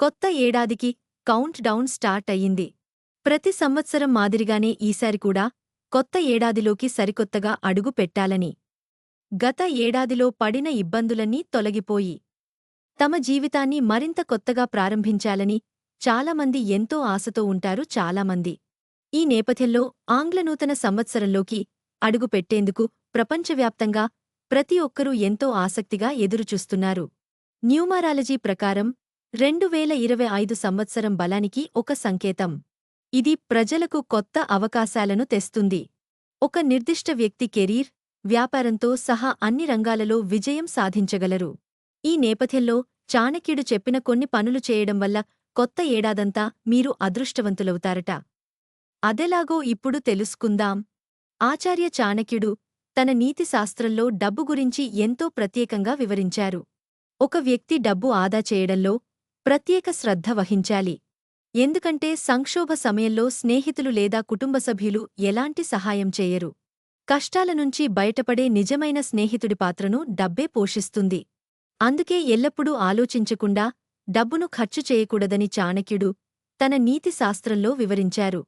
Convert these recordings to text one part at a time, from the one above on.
కొత్త ఏడాదికి count down start అయ్యింది. ప్రతి సంవత్సరం మాదిరిగానే ఈసారి కూడా కొత్త ఏడాదిలోకి సరికొత్తగా అడుగు పెట్టాలని. గత ఏడాదిలో పడిన ఇబ్బందులన్నీ తొలగిపోయి తమ జీవితాన్ని మరింత కొత్తగా ప్రారంభించాలని చాలామంది ఎంతో ఆశతో ఉంటారు చాలామంది. ఈ నేపథ్యంలో ఆంగ్ల నూతన సంవత్సరంలోకి అడుగు పెట్టేందుకు ప్రపంచవ్యాప్తంగా ప్రతి ఒక్కరూ ఎంతో ఆసక్తిగా ఎదురుచూస్తున్నారు. న్యూమారాలజీ ప్రకారం రెండు వేల ఇరవై ఐదు సంవత్సరం బలానికి ఒక సంకేతం. ఇది ప్రజలకు కొత్త అవకాశాలను తెస్తుంది. ఒక నిర్దిష్ట వ్యక్తి కెరీర్ వ్యాపారంతో సహా అన్ని రంగాలలో విజయం సాధించగలరు. ఈ నేపథ్యంలో చాణక్యుడు చెప్పిన కొన్ని పనులు చేయడం వల్ల కొత్త ఏడాదంతా మీరు అదృష్టవంతులవుతారట. అదెలాగో ఇప్పుడు తెలుసుకుందాం. ఆచార్య చాణక్యుడు తన నీతిశాస్త్రంలో డబ్బు గురించి ఎంతో ప్రత్యేకంగా వివరించారు. ఒక వ్యక్తి డబ్బు ఆదా చేయడంలో ప్రత్యేక శ్రద్ధ వహించాలి. ఎందుకంటే సంక్షోభ సమయంలో స్నేహితులు లేదా కుటుంబ సభ్యులు ఎలాంటి సహాయం చేయరు. కష్టాల నుంచి బయటపడే నిజమైన స్నేహితుడి పాత్రను డబ్బే పోషిస్తుంది. అందుకే ఎల్లప్పుడూ ఆలోచించకుండా డబ్బును ఖర్చు చేయకూడదని చాణక్యుడు తన నీతి శాస్త్రంలో వివరించారు.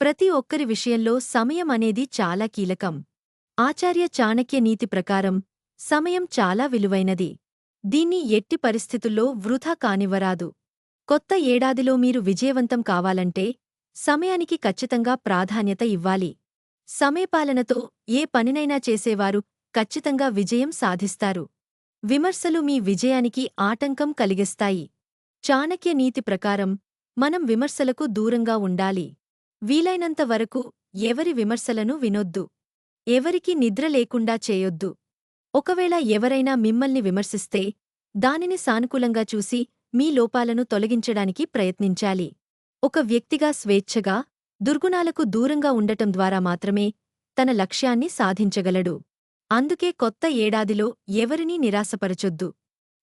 ప్రతి ఒక్కరి విషయంలో సమయం అనేది చాలా కీలకం. ఆచార్య చాణక్య నీతి ప్రకారం సమయం చాలా విలువైనది. దీన్ని ఎట్టి పరిస్థితుల్లో వృధా కానివ్వరాదు. కొత్త ఏడాదిలో మీరు విజయవంతం కావాలంటే సమయానికి ఖచ్చితంగా ప్రాధాన్యత ఇవ్వాలి. సమయపాలనతో ఏ పనినైనా చేసేవారు ఖచ్చితంగా విజయం సాధిస్తారు. విమర్శలు మీ విజయానికి ఆటంకం కలిగిస్తాయి. చాణక్య నీతి ప్రకారం మనం విమర్శలకు దూరంగా ఉండాలి. వీలైనంత వరకు ఎవరి విమర్శలను వినొద్దు. ఎవరికి నిద్ర లేకుండా చేయొద్దు. ఒకవేళ ఎవరైనా మిమ్మల్ని విమర్శిస్తే దానిని సానుకూలంగా చూసి మీ లోపాలను తొలగించడానికి ప్రయత్నించాలి. ఒక వ్యక్తిగా స్వేచ్ఛగా దుర్గుణాలకు దూరంగా ఉండటం ద్వారా మాత్రమే తన లక్ష్యాన్ని సాధించగలడు. అందుకే కొత్త ఏడాదిలో ఎవరినీ నిరాశపరచొద్దు.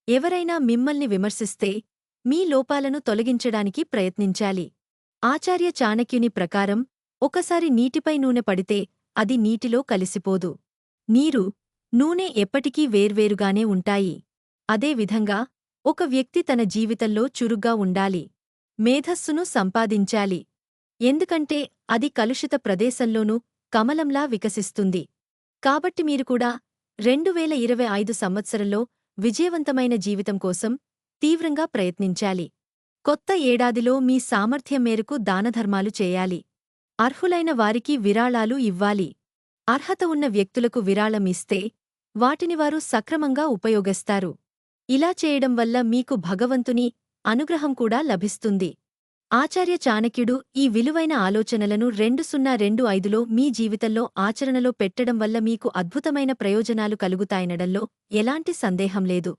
ఎవరైనా మిమ్మల్ని విమర్శిస్తే మీ లోపాలను తొలగించడానికి ప్రయత్నించాలి. ఆచార్య చాణక్యుని ప్రకారం ఒకసారి నీటిపై నూనె పడితే అది నీటిలో కలిసిపోదు. నీరు నూనె ఎప్పటికీ వేర్వేరుగానే ఉంటాయి. అదేవిధంగా ఒక వ్యక్తి తన జీవితంలో చురుగ్గా ఉండాలి. మేధస్సును సంపాదించాలి. ఎందుకంటే అది కలుషిత ప్రదేశంలోనూ కమలంలా వికసిస్తుంది. కాబట్టి మీరు కూడా రెండువేల ఇరవై ఐదు సంవత్సరంలో విజయవంతమైన జీవితం కోసం తీవ్రంగా ప్రయత్నించాలి. కొత్త ఏడాదిలో మీ సామర్థ్యం మేరకు దానధర్మాలు చేయాలి. అర్హులైన వారికి విరాళాలు ఇవ్వాలి. అర్హత ఉన్న వ్యక్తులకు విరాళం ఇస్తే వాటిని వారు సక్రమంగా ఉపయోగిస్తారు. ఇలా చేయడం వల్ల మీకు భగవంతుని అనుగ్రహం కూడా లభిస్తుంది. ఆచార్య చాణక్యుడు ఈ విలువైన ఆలోచనలను రెండు సున్నా రెండు ఐదులో మీ జీవితంలో ఆచరణలో పెట్టడం వల్ల మీకు అద్భుతమైన ప్రయోజనాలు కలుగుతాయనడంలో ఎలాంటి సందేహం లేదు.